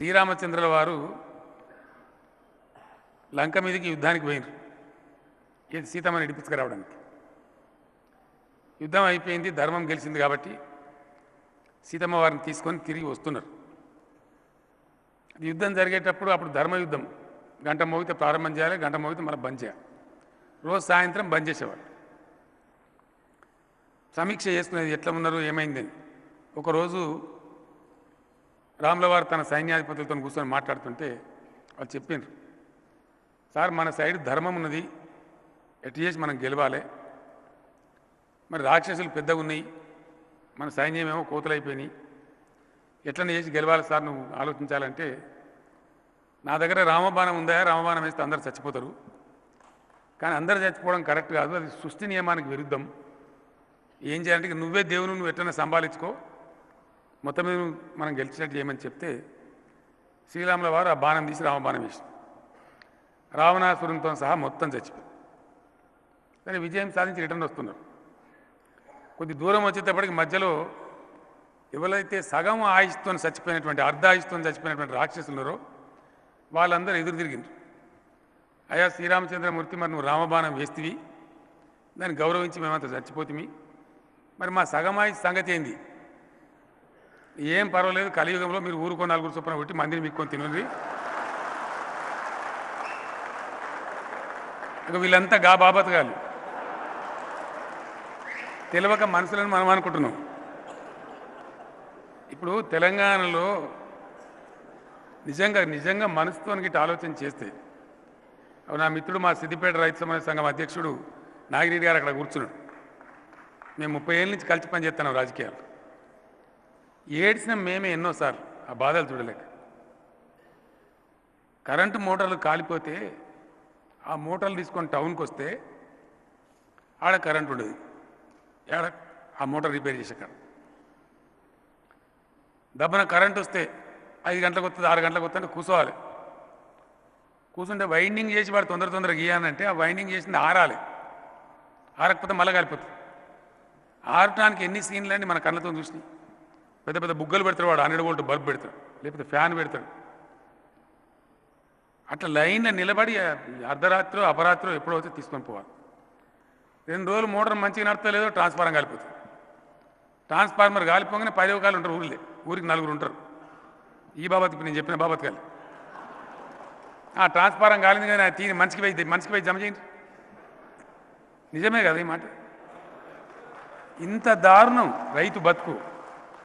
శ్రీరామచంద్రుల వారు లంక మీదకి యుద్ధానికి పోయినారు. ఇది సీతమ్మని ఇడిపించుకురావడానికి. యుద్ధం అయిపోయింది ధర్మం గెలిచింది కాబట్టి సీతమ్మ వారిని తీసుకొని తిరిగి వస్తున్నారు. యుద్ధం జరిగేటప్పుడు అప్పుడు ధర్మ యుద్ధం గంట మోగితే ప్రారంభం చేయాలి గంట మోగితే మనం బంద్ చేయాలి. రోజు సాయంత్రం బంద్ చేసేవాళ్ళు. సమీక్ష చేసుకునేది ఎట్లా ఉన్నారు ఏమైందని. ఒకరోజు రాముల వారు తన సైన్యాధిపతులతో కూర్చొని మాట్లాడుతుంటే వాళ్ళు చెప్పిండ్రు సార్ మన సైడ్ ధర్మం ఉన్నది ఎటు చేసి మనం గెలవాలి? మరి రాక్షసులు పెద్దగా ఉన్నాయి మన సైన్యం ఏమో కోతలైపోయినాయి ఎట్లనే చేసి గెలవాలి సార్ నువ్వు ఆలోచించాలంటే నా దగ్గర రామబాణం ఉందా? రామబాణం వేస్తే అందరు చచ్చిపోతారు. కానీ అందరు చచ్చిపోవడం కరెక్ట్ కాదు అది సృష్టి నియమానికి విరుద్ధం. ఏం చేయాలంటే నువ్వే దేవుని నువ్వు ఎట్లనే సంభాలించుకో మొత్తం మీద మనం గెలిచినట్టు చేయమని చెప్తే శ్రీరాముల వారు ఆ బాణం తీసి రామబాణం వేసి రావణాసురంతో సహా మొత్తం చచ్చిపోయింది కానీ విజయం సాధించి రిటర్న్ వస్తున్నారు. కొద్ది దూరం వచ్చేటప్పటికి మధ్యలో ఎవరైతే సగం ఆయుష్తో చచ్చిపోయినటువంటి అర్ధ ఆయుష్తో చచ్చిపోయినటువంటి రాక్షసులు ఉన్నారో వాళ్ళందరూ ఎదురు తిరిగిండ్రు. అయ్యా శ్రీరామచంద్రమూర్తి మరి నువ్వు రామబాణం వేస్తివి. దాన్ని గౌరవించి మేమంతా చచ్చిపోతిమి. మరి మా సగమాయి సంగతి ఏంది? ఏం పర్వాలేదు కలియుగంలో మీరు ఊరుకో నలుగురు చొప్పున కొట్టి మందిని మీక్కొని తినండి. ఇక వీళ్ళంతా గా బాబతగాలు తెలియక మనుషులను మనం అనుకుంటున్నాం. ఇప్పుడు తెలంగాణలో నిజంగా నిజంగా మనసుతో ఇటు ఆలోచన చేస్తే అవి నా మిత్రుడు మా సిద్దిపేట రైతు సమాజ సంఘం అధ్యక్షుడు నాగిరెడ్డి గారు అక్కడ కూర్చున్నాడు. మేము ముప్పై ఏళ్ళ నుంచి కలిసి పనిచేస్తున్నాం రాజకీయాలు ఏడ్చిన మేమే ఎన్నోసార్లు ఆ బాధలు చూడలేక. కరెంటు మోటార్లు కాలిపోతే ఆ మోటార్లు తీసుకొని టౌన్కి వస్తే ఆడ కరెంట్ ఉండదు. ఆడ ఆ మోటార్ రిపేర్ చేసే కాడ. దబ్బన కరెంట్ వస్తే ఐదు గంటలకు వస్తుంది ఆరు గంటలకు వస్తుంటే కూర్చోవాలి కూర్చుంటే వైండింగ్ చేసి వాడు తొందర తొందరగా గీయాలంటే ఆ వైండింగ్ చేసింది ఆరాలి. ఆరకపోతే మళ్ళీ కాలిపోతుంది. ఆరటానికి ఎన్ని సీన్లు అండి మన కళ్ళతో చూసినాయి. పెద్ద పెద్ద బుగ్గలు పెడతాడు వాడు హండ్రెడ్ వోల్ట్ బల్బ్ పెడతాడు లేకపోతే ఫ్యాన్ పెడతాడు. అట్లా లైన్లో నిలబడి అర్ధరాత్రో అపరాత్రో ఎప్పుడో వచ్చి తీసుకొని పోవాలి. రెండు రోజులు మోటార్ మంచిగా నడతలేదో ట్రాన్స్ఫార్మర్ కాలిపోతుంది. ట్రాన్స్ఫార్మర్ కాలిపోగానే పది ఒకళ్ళు ఉంటారు ఊరిలే ఊరికి నలుగురు ఉంటారు. ఈ బాబత్ ఇప్పుడు నేను చెప్పిన బాబత్ కాలి. ఆ ట్రాన్స్ఫారం కాలింది కానీ ఆ తీని మంచికి పోయి మంచికి పోయి జమ చేయండి. నిజమే కదా ఈ మాట? ఇంత దారుణం రైతు బతుకు.